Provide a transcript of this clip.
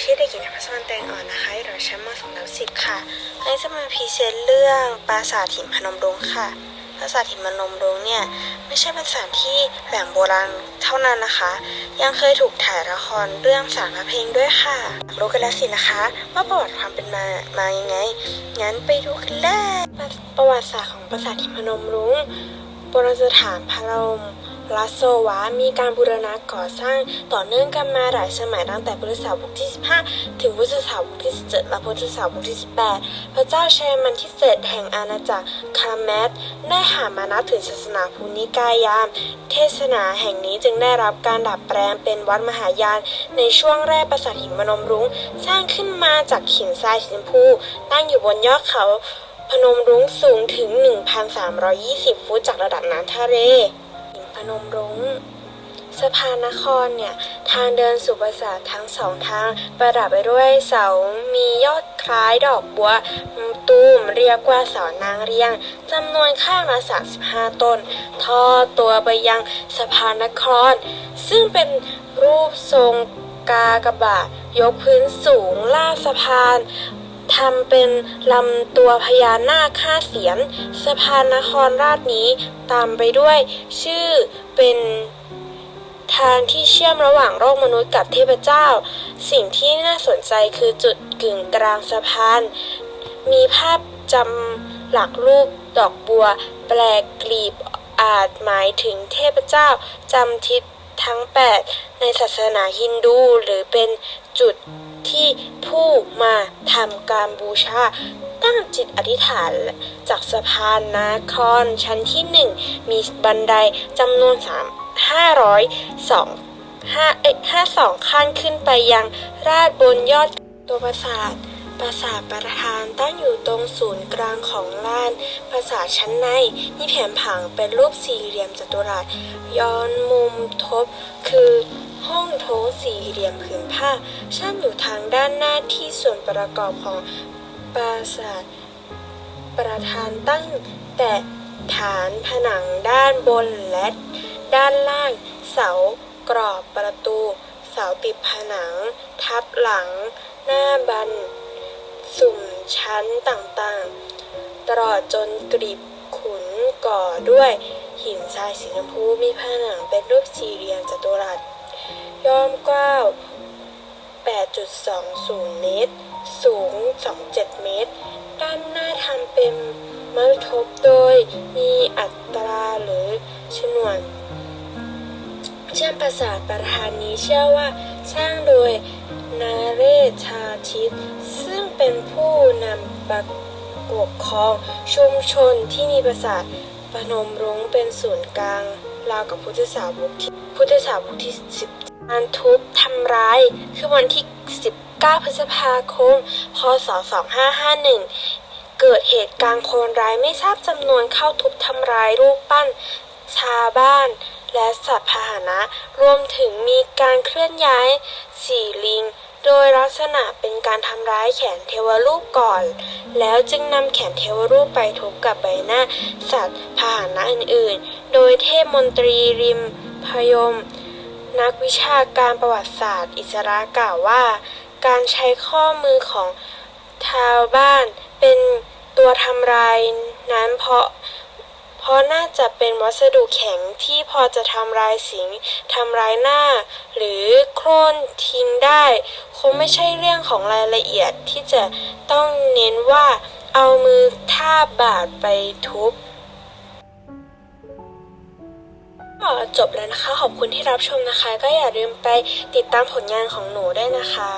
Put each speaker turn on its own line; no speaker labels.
ชื่อเด็กหญิงนภัสวรรณแตงอ่อนนะคะอยู่ชั้นม .2 ทับ10 ค่ะให้จะมาพรีเซนต์เรื่องปราสาทหินพนมรุ้งค่ะ ปราสาทหินพนมรุ้งเนี่ยไม่ใช่เป็นสถานที่แหล่งโบราณเท่านั้นนะคะ ยังเคยถูกถ่ายละครเรื่องสารเพลงด้วยค่ะ รู้กันแล้วสินะคะว่าประวัติความเป็นมามายังไง งั้นไปดูกันเลยประวัติศาสตร์ของปราสาทหินพนมรุ้งโบราณสถานพระรม รัสโซวามีการบูรณะก่อสร้างต่อเนื่องกันมาหลายสมัยตั้งแต่พุทธศตวรรษที่ 15 ถึงพุทธศตวรรษที่ 17 และพุทธศตวรรษที่ 18 พระเจ้าชัยมันที่เจ็ดแห่งอาณาจักรคาแมสได้หามานับถือศาสนาพุทธนิกายาม เทศนาแห่งนี้จึงได้รับการดัดแปลงเป็นวัดมหายาน ในช่วงแรกปราสาทหินพนมรุ้ง สร้างขึ้นมาจากหินทรายสีชมพูตั้งอยู่บนยอดเขาพนมรุ้งสูงถึง 1,320 ฟุตจากระดับน้ำทะเล พนมรุ้งสะพานนครเนี่ยทางเดินสู่ปราสาททั้งสองทางประดับไปด้วยเสา มียอดคล้ายดอกบัวตูมเรียกว่าเสานางเรียงจำนวนข้างละ35 ต้น ทอดตัวไปยังสะพานนคร ซึ่งเป็นรูปทรงกากระบาทยกพื้นสูงลาดสะพานำเป็นลำตัวพญานาคห้าเสียนสะพานนครราชนี้ตามไปด้วย ชื่อเป็นทางที่เชื่อมระหว่างโลกมนุษย์กับเทพเจ้า สิ่งที่น่าสนใจคือจุดกึ่งกลางสะพาน มีภาพจำหลักรูปดอกบัว แปลกกลีบอาจหมายถึงเทพเจ้าจำทิศ ทั้ง 8 ในศาสนาฮินดูหรือเป็นจุดที่ผู้มาทำการบูชาตั้งจิตอธิษฐานจากสะพานนาครชั้นที่หนึ่งมีบันไดจำนวน 3 502 5เอ้ย52 ขั้นขึ้นไปยังราดบนยอดตัวปราสาท ปราสาทประธานตั้งอยู่ตรงศูนย์กลางของลานปราสาทชั้นในมีแผนผังเป็นรูปสี่เหลี่ยมจัตุรัส ย้อนมุมทบ คือห้องโถงสี่เหลี่ยมผืนผ้าชั้นอยู่ทางด้านหน้าที่ส่วนประกอบของปราสาทประธานตั้งแต่ฐานผนังด้านบนและด้านล่าง เสากรอบประตู เสาติดผนัง ทับหลัง หน้าบัน สุ่มชั้นต่างๆ ตลอดจนกรีบขุนก่อด้วยหินทรายสีชมพูมีผนังเป็นรูปสี่เหลี่ยมจัตุรัส ย่อมกว้าง 8.20 เมตร สูง 27 เมตร ด้านหน้าทำเป็นมัทบโดยมีอัตราหรือชนวน เชื่อมประสาทประธานนี้เชื่อว่าสร้างโดยนาเรชาชิตซึ่ง เป็นผู้นำปกครองชุมชนที่มีประสาทปนมรุ้งเป็นศูนย์กลางราวกับพุทธสาวกที่พุทธสาวกที่สิบการทุบทำร้าย คือวันที่ 19 พฤษภาคม พศ 2551 เกิดเหตุการณ์คนร้ายไม่ทราบจำนวนเข้าทุบทำร้ายรูปปั้น ชาบ้านและสัตว์พาหนะ รวมถึงมีการเคลื่อนย้ายสี่ลิง โดยลักษณะเป็นการทำร้ายแขนเทวรูปก่อน แล้วจึงนำแขนเทวรูปไปทุบกับใบหน้าสัตว์พาหนะอื่นๆ โดยเทพมนตรีริมพยม นักวิชาการประวัติศาสตร์ อิสระกล่าวว่า การใช้ข้อมือของชาวบ้านเป็นตัวทำลายนั้นเพราะ ราะน่าจะเป็นวัสดุแข็งที่พอจะทำลายสิงทำลายหน้า หรือโค่นทิ้งได้ คงไม่ใช่เรื่องของรายละเอียดที่จะต้องเน้นว่าเอามือท่าบาดไปทุบก็จบแล้วนะคะ ขอบคุณที่รับชมนะคะ ก็อย่าลืมไปติดตามผลงานของหนูได้นะคะ